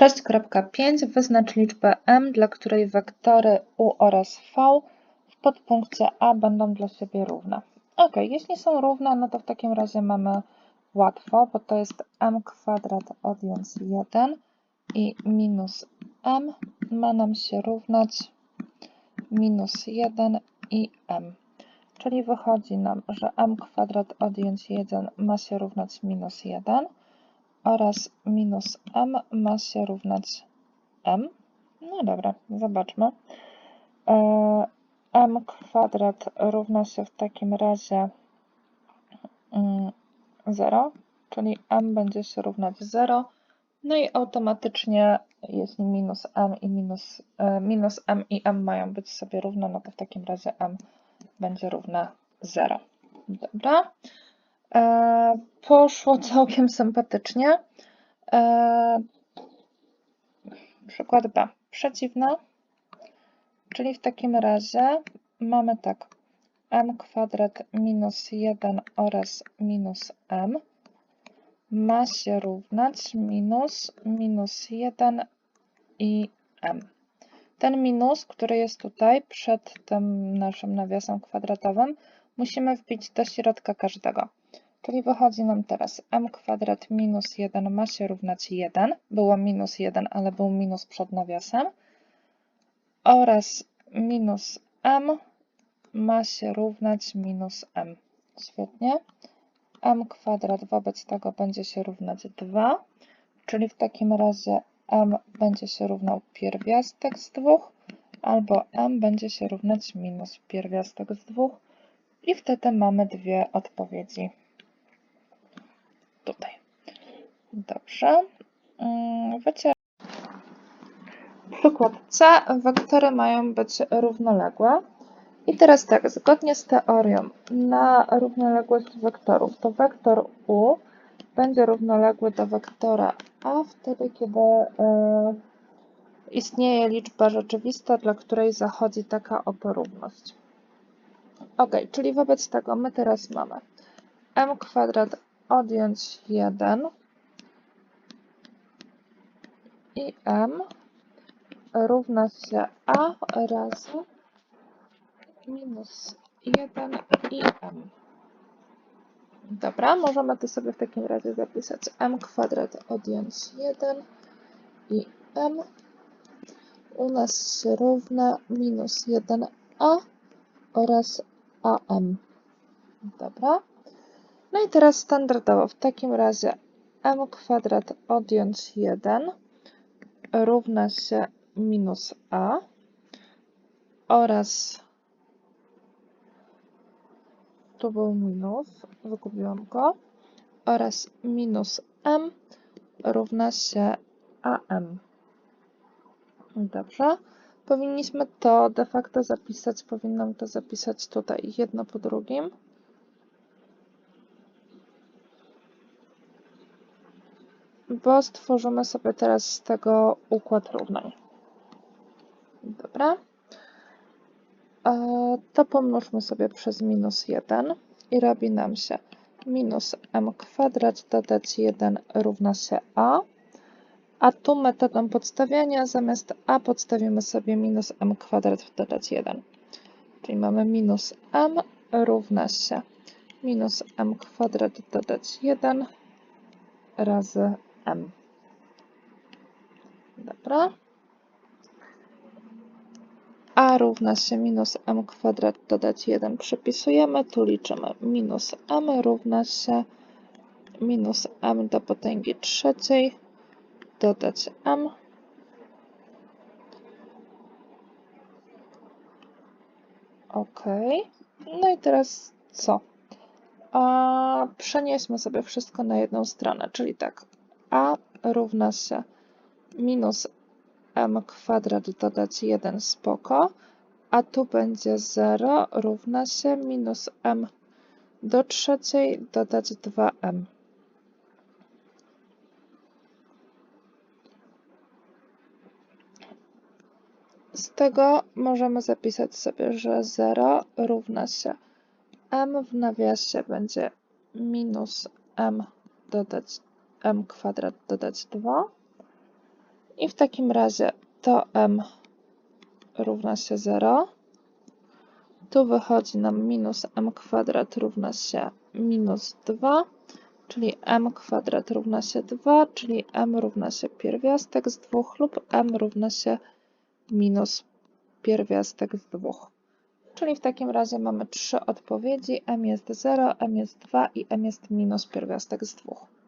6.5 Wyznacz liczbę m, dla której wektory u oraz v w podpunkcie a będą dla siebie równe. Ok, jeśli są równe, no to w takim razie mamy łatwo, bo to jest m kwadrat odjąć 1 i minus m ma nam się równać minus 1 i m. Czyli wychodzi nam, że m kwadrat odjąć 1 ma się równać minus 1 oraz minus m ma się równać m. No dobra, zobaczmy. E, m kwadrat równa się w takim razie 0, czyli m będzie się równać 0. No i automatycznie, jeśli minus m i minus, e, minus m i m mają być sobie równe, no to w takim razie m będzie równe 0. Dobra. Poszło całkiem sympatycznie. E, przykład B. Przeciwna, czyli w takim razie mamy tak m kwadrat minus 1 oraz minus m ma się równać minus minus 1 i m. Ten minus, który jest tutaj przed tym naszym nawiasem kwadratowym, musimy wbić do środka każdego. Czyli wychodzi nam teraz m kwadrat minus 1 ma się równać 1. Było minus 1, ale był minus przed nawiasem. Oraz minus m ma się równać minus m. Świetnie. m kwadrat wobec tego będzie się równać 2. Czyli w takim razie m będzie się równał pierwiastek z 2, albo m będzie się równać minus pierwiastek z 2. I wtedy mamy dwie odpowiedzi tutaj. Dobrze. Mm, Wycier... Przykład C. Wektory mają być równoległe. I teraz tak, zgodnie z teorią na równoległość wektorów, to wektor U będzie równoległy do wektora A wtedy, kiedy y, istnieje liczba rzeczywista, dla której zachodzi taka oto równość. Ok, czyli wobec tego my teraz mamy m kwadrat odjąć 1 i m równa się a razy minus 1 i m. Dobra, możemy to sobie w takim razie zapisać m kwadrat odjąć 1 i m u nas się równa minus 1a oraz am. Dobra. No i teraz standardowo w takim razie m kwadrat odjąć 1 równa się minus a oraz tu był minus, wykupiłam go, oraz minus m równa się am. Dobrze. Powinniśmy to de facto zapisać, powinnam to zapisać tutaj jedno po drugim. Bo stworzymy sobie teraz z tego układ równań. Dobra. E, to pomnóżmy sobie przez minus 1 i robi nam się minus m kwadrat dodać 1 równa się a. A tu metodą podstawiania zamiast a podstawimy sobie minus m kwadrat dodać 1. Czyli mamy minus m równa się minus m kwadrat dodać 1 razy m. Dobra. a równa się minus m kwadrat dodać 1 przepisujemy. Tu liczymy minus m równa się minus m do potęgi trzeciej dodać m. Ok. No i teraz co? A, przenieśmy sobie wszystko na jedną stronę, czyli tak. A równa się minus m kwadrat dodać 1 spoko, a tu będzie 0 równa się minus m do trzeciej dodać 2m. Z tego możemy zapisać sobie, że 0 równa się m w nawiasie będzie minus m dodać m kwadrat dodać 2 I w takim razie to m równa się 0. Tu wychodzi nam minus m kwadrat równa się minus 2, czyli m kwadrat równa się 2, czyli m równa się pierwiastek z 2 lub m równa się minus pierwiastek z 2. Czyli w takim razie mamy trzy odpowiedzi. m jest 0, m jest 2 i m jest minus pierwiastek z 2.